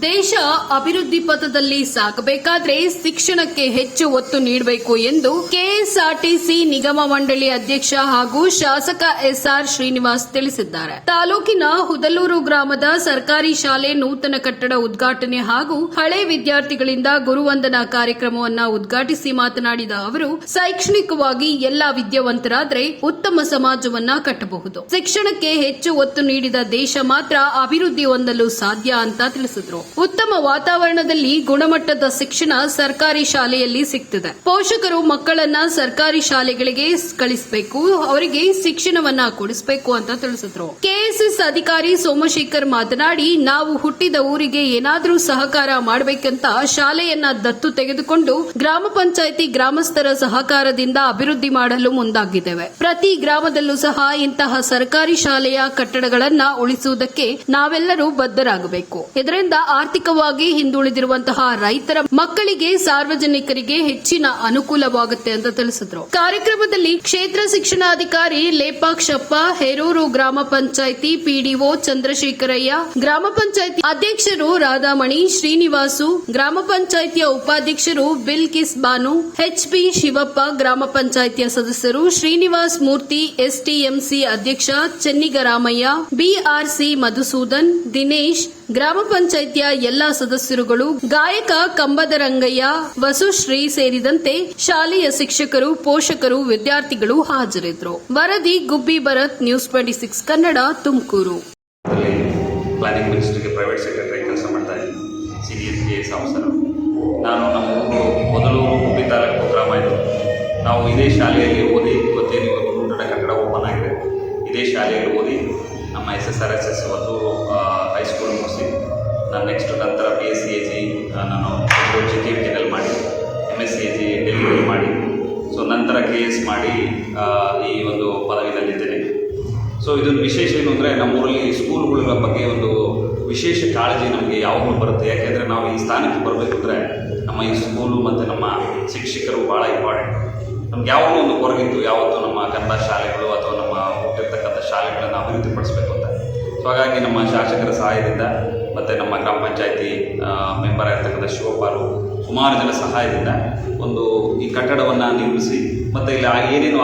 ದೇಶ ಅಭಿವೃದ್ಧಿ ಪಥದಲ್ಲಿ ಸಾಗಬೇಕಾದ್ರೆ ಶಿಕ್ಷಣಕ್ಕೆ ಹೆಚ್ಚು ಒತ್ತು ನೀಡಬೇಕು ಎಂದು ಕೆಎಸ್ಆರ್ಟಿಸಿ ನಿಗಮ ಮಂಡಳಿ ಅಧ್ಯಕ್ಷ ಹಾಗೂ ಶಾಸಕ ಎಸ್ಆರ್ ಶ್ರೀನಿವಾಸ್ ತಿಳಿಸಿದ್ದಾರೆ. ತಾಲೂಕಿನ ಹುದಲೂರು ಗ್ರಾಮದ ಸರ್ಕಾರಿ ಶಾಲೆ ನೂತನ ಕಟ್ಟಡ ಉದ್ಘಾಟನೆ ಹಾಗೂ ಹಳೆ ವಿದ್ಯಾರ್ಥಿಗಳಿಂದ ಗುರುವಂದನಾ ಕಾರ್ಯಕ್ರಮವನ್ನ ಉದ್ಘಾಟಿಸಿ ಮಾತನಾಡಿದ ಅವರು, ಶೈಕ್ಷಣಿಕವಾಗಿ ಎಲ್ಲಾ ವಿದ್ಯಾವಂತರಾದ್ರೆ ಉತ್ತಮ ಸಮಾಜವನ್ನ ಕಟ್ಟಬಹುದು. ಶಿಕ್ಷಣಕ್ಕೆ ಹೆಚ್ಚು ಒತ್ತು ನೀಡಿದ ದೇಶ ಮಾತ್ರ ಅಭಿವೃದ್ಧಿ ಹೊಂದಲು ಸಾಧ್ಯ ಅಂತ ತಿಳಿಸಿದ್ರು. ಉತ್ತಮ ವಾತಾವರಣದಲ್ಲಿ ಗುಣಮಟ್ಟದ ಶಿಕ್ಷಣ ಸರ್ಕಾರಿ ಶಾಲೆಯಲ್ಲಿ ಸಿಗ್ತದೆ. ಪೋಷಕರು ಮಕ್ಕಳನ್ನ ಸರ್ಕಾರಿ ಶಾಲೆಗಳಿಗೆ ಕಳಿಸಬೇಕು, ಅವರಿಗೆ ಶಿಕ್ಷಣವನ್ನ ಕೊಡಿಸಬೇಕು ಅಂತ ತಿಳಿಸಿದ್ರು. ಕೆಎಸ್ಎಸ್ ಅಧಿಕಾರಿ ಸೋಮಶೇಖರ್ ಮಾತನಾಡಿ, ನಾವು ಹುಟ್ಟಿದ ಊರಿಗೆ ಏನಾದರೂ ಸಹಕಾರ ಮಾಡಬೇಕಂತ ಶಾಲೆಯನ್ನ ದತ್ತು ತೆಗೆದುಕೊಂಡು ಗ್ರಾಮ ಪಂಚಾಯಿತಿ ಗ್ರಾಮಸ್ಥರ ಸಹಕಾರದಿಂದ ಅಭಿವೃದ್ಧಿ ಮಾಡಲು ಮುಂದಾಗಿದ್ದೇವೆ. ಪ್ರತಿ ಗ್ರಾಮದಲ್ಲೂ ಸಹ ಇಂತಹ ಸರ್ಕಾರಿ ಶಾಲೆಯ ಕಟ್ಟಡಗಳನ್ನ ಉಳಿಸುವುದಕ್ಕೆ ನಾವೆಲ್ಲರೂ ಬದ್ಧರಾಗಬೇಕು. ಇದರಿಂದ ಆರ್ಥಿಕವಾಗಿ ಹಿಂದುಳಿದಿರುವಂತಹ ರೈತರ ಮಕ್ಕಳಿಗೆ ಸಾರ್ವಜನಿಕರಿಗೆ ಹೆಚ್ಚಿನ ಅನುಕೂಲವಾಗುತ್ತೆ ಅಂತ ತಿಳಿಸಿದ್ರು. ಕಾರ್ಯಕ್ರಮದಲ್ಲಿ ಕ್ಷೇತ್ರ ಶಿಕ್ಷಣಾಧಿಕಾರಿ ಲೇಪಾಕ್ಷಪ್ಪ ಹೇರೂರು ಗ್ರಾಮ ಪಂಚಾಯಿತಿ ಪಿಡಿಒ ಚಂದ್ರಶೇಖರಯ್ಯ, ಗ್ರಾಮ ಪಂಚಾಯಿತಿ ಅಧ್ಯಕ್ಷರು ರಾಧಾಮಣಿ ಶ್ರೀನಿವಾಸು, ಗ್ರಾಮ ಪಂಚಾಯಿತಿಯ ಉಪಾಧ್ಯಕ್ಷರು ಬಿಲ್ಕಿಸ್ ಬಾನು ಎಚ್ಪಿ ಶಿವಪ್ಪ, ಗ್ರಾಮ ಪಂಚಾಯಿತಿಯ ಸದಸ್ಯರು ಶ್ರೀನಿವಾಸ್ ಮೂರ್ತಿ, ಎಸ್ಟಿಎಂಸಿ ಅಧ್ಯಕ್ಷ ಚೆನ್ನಿಗರಾಮಯ್ಯ, ಬಿಆರ್ಸಿ ಮಧುಸೂದನ್, ದಿನೇಶ್ ಗ್ರಾಮ ಪಂಚಾಯಿತಿಯ ಎಲ್ಲಾ ಸದಸ್ಯರುಗಳು ಗಾಯಕ ಕಂಬದರಂಗಯ್ಯ ವಸುಶ್ರೀ ಸೇರಿದಂತೆ ಶಾಲೆಯ ಶಿಕ್ಷಕರು, ಪೋಷಕರು, ವಿದ್ಯಾರ್ಥಿಗಳು ಹಾಜರಿದ್ದರು. ವರದಿ Gubbi Bharath, news twenty six Kannada, Tumakuru. Private secretary ಕೆಲಸ ನಾನು ನಮ್ಮ ನಾವು ಇದೇ ಶಾಲೆಯಲ್ಲಿ ಓದಿ ಇವತ್ತೇನು ಇವತ್ತು ಕನ್ನಡ ಓಪನ್ ಆಗಿದೆ. ಇದೇ ಶಾಲೆಯಲ್ಲಿ ಓದಿ ನಮ್ಮ S S R S S Hosur high school ಮುಗಿಸಿ, ನಾನು ನೆಕ್ಸ್ಟ್ ನಂತರ B S C A G ನಾನು ಜಿ ಟಿ ಟಿನಲ್ಲಿ ಮಾಡಿ M S C A G ಡೆಲ್ಲಿಯಲ್ಲಿ ಮಾಡಿ. ಸೊ ನಂತರ ಕೆ ಎಸ್ ಮಾಡಿ ಈ ಒಂದು ಪದವಿನಲ್ಲಿದ್ದೇನೆ ಸೊ ಇದೊಂದು ವಿಶೇಷ ಏನು ಅಂದರೆ ನಮ್ಮೂರಲ್ಲಿ ಸ್ಕೂಲ್ಗಳ ಬಗ್ಗೆ ಒಂದು ವಿಶೇಷ ಕಾಳಜಿ ನಮಗೆ ಯಾವಾಗಲೂ ಬರುತ್ತೆ. ಯಾಕೆಂದರೆ ನಾವು ಈ ಸ್ಥಾನಕ್ಕೆ ಬರಬೇಕು ಅಂದರೆ ನಮ್ಮ ಈ ಸ್ಕೂಲು ಮತ್ತು ನಮ್ಮ ಶಿಕ್ಷಕರು ಭಾಳ ಇಂಪಾರ್ಟೆಂಟ್ ನಮ್ಗೆ ಯಾವಾಗಲೂ ಒಂದು ಕೊರಗಿತ್ತು ಯಾವತ್ತೂ ನಮ್ಮ ಕನ್ನಡ ಶಾಲೆಗಳು ಅಥವಾ ನಮ್ಮ ಹುಟ್ಟಿರ್ತಕ್ಕಂಥ ಶಾಲೆಗಳನ್ನು ಅಭಿವೃದ್ಧಿಪಡಿಸಬೇಕು. ಸೊ ಹಾಗಾಗಿ ನಮ್ಮ ಶಾಸಕರ ಸಹಾಯದಿಂದ ಮತ್ತು ನಮ್ಮ ಗ್ರಾಮ ಪಂಚಾಯಿತಿ ಮೆಂಬರ್ ಆಗಿರ್ತಕ್ಕಂಥ ಶಿವಪಾಲು ಸುಮಾರು ಜನ ಸಹಾಯದಿಂದ ಒಂದು ಈ ಕಟ್ಟಡವನ್ನು ನಿರ್ಮಿಸಿ ಮತ್ತು ಇಲ್ಲಿ ಏನೇನು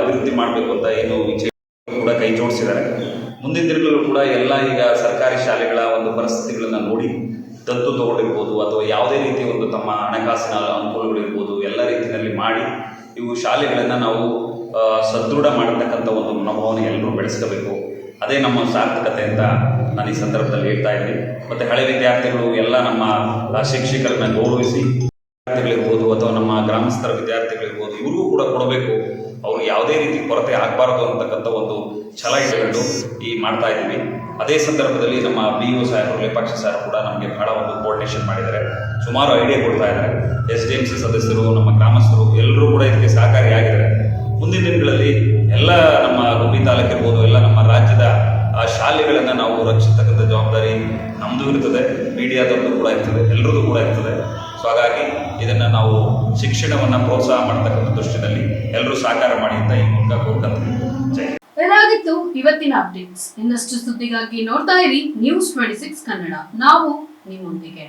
ಅಭಿವೃದ್ಧಿ ಮಾಡಬೇಕು ಅಂತ ಏನು ವಿಚಾರ ಕೂಡ ಕೈ ಜೋಡಿಸಿದ್ದಾರೆ. ಮುಂದಿನ ದಿನಗಳಲ್ಲೂ ಕೂಡ ಎಲ್ಲ ಈಗ ಸರ್ಕಾರಿ ಶಾಲೆಗಳ ಒಂದು ಪರಿಸ್ಥಿತಿಗಳನ್ನು ನೋಡಿ ದತ್ತು ತಗೊಂಡಿರ್ಬೋದು ಅಥವಾ ಯಾವುದೇ ರೀತಿ ಒಂದು ತಮ್ಮ ಹಣಕಾಸಿನ ಅನುಕೂಲಗಳಿರ್ಬೋದು ಎಲ್ಲ ರೀತಿಯಲ್ಲಿ ಮಾಡಿ ಇವು ಶಾಲೆಗಳನ್ನು ನಾವು ಸದೃಢ ಮಾಡತಕ್ಕಂಥ ಒಂದು ಮನೋಭಾವನೆ ಎಲ್ಲರೂ ಬೆಳೆಸ್ಕೋಬೇಕು. ಅದೇ ನಮ್ಮ ಸಾರ್ಥಕತೆ ಅಂತ ನಾನು ಈ ಸಂದರ್ಭದಲ್ಲಿ ಹೇಳ್ತಾ ಇದ್ದೀನಿ. ಮತ್ತು ಹಳೆ ವಿದ್ಯಾರ್ಥಿಗಳು ಎಲ್ಲ ನಮ್ಮ ಶಿಕ್ಷಕರನ್ನ ಗೌರವಿಸಿ ವಿದ್ಯಾರ್ಥಿಗಳಿರ್ಬೋದು ಅಥವಾ ನಮ್ಮ ಗ್ರಾಮಸ್ಥರ ವಿದ್ಯಾರ್ಥಿಗಳಿರ್ಬೋದು, ಇವ್ರಿಗೂ ಕೂಡ ಕೊಡಬೇಕು. ಅವ್ರಿಗೆ ಯಾವುದೇ ರೀತಿ ಕೊರತೆ ಆಗಬಾರದು ಅಂತಕ್ಕಂಥ ಒಂದು ಛಲ ಇಟ್ಕೊಂಡು ಈ ಮಾಡ್ತಾ ಇದ್ದೀವಿ. ಅದೇ ಸಂದರ್ಭದಲ್ಲಿ ನಮ್ಮ ಬಿ ಒ ಸಾಹೇಬರು ಲೇಪಾಕ್ಷ ಸಾಹೇಬ್ ಕೂಡ ನಮಗೆ ಬಹಳ ಒಂದು ಕೋಆರ್ಡಿನೇಷನ್ ಮಾಡಿದ್ದಾರೆ. ಸುಮಾರು ಐಡಿಯಾ ಕೊಡ್ತಾ ಇದ್ದಾರೆ. ಎಸ್ ಡಿ ಎಂ ಸಿ ಸದಸ್ಯರು, ನಮ್ಮ ಗ್ರಾಮಸ್ಥರು ಎಲ್ಲರೂ ಕೂಡ ಇದಕ್ಕೆ ಸಹಕಾರಿಯಾಗಿದ್ದಾರೆ. ಮುಂದಿನ ದಿನಗಳಲ್ಲಿ ಎಲ್ಲ ನಮ್ಮ ಗುಬ್ಬಿ ತಾಲೂಕಿರ್ಬೋದು ಎಲ್ಲ ನಮ್ಮ ರಾಜ್ಯದ ಶಾಲೆಗಳನ್ನು ನಾವು ರಕ್ಷಿಸ್ತಕ್ಕಂಥ ಜವಾಬ್ದಾರಿ ನಮ್ಮದು ಇರ್ತದೆ, ಮೀಡಿಯಾದವ್ರದ್ದು ಕೂಡ ಇರ್ತದೆ ಎಲ್ಲರದ್ದು ಕೂಡ ಇರ್ತದೆ. ಸೊ ಹಾಗಾಗಿ ಇದನ್ನು ನಾವು ಶಿಕ್ಷಣವನ್ನು ಪ್ರೋತ್ಸಾಹ ಮಾಡತಕ್ಕಂಥ ದೃಷ್ಟಿಯಲ್ಲಿ ಎಲ್ಲರೂ ಸಹಕಾರ ಮಾಡಿ ಅಂತ ಈ ಮೂಲಕ ಕೋರ್ಕಂತೀವಿ ಜೈ ಇವತ್ತಿನ ಅಪ್ಡೇಟ್ಸ್. ಇನ್ನಷ್ಟು ಸುದ್ದಿಗಾಗಿ ನೋಡ್ತಾ ಇರಿ ನ್ಯೂಸ್ ಟ್ವೆಂಟಿ ಸಿಕ್ಸ್ ಕನ್ನಡ ನಾವು ನಿಮ್ಮೊಂದಿಗೆ.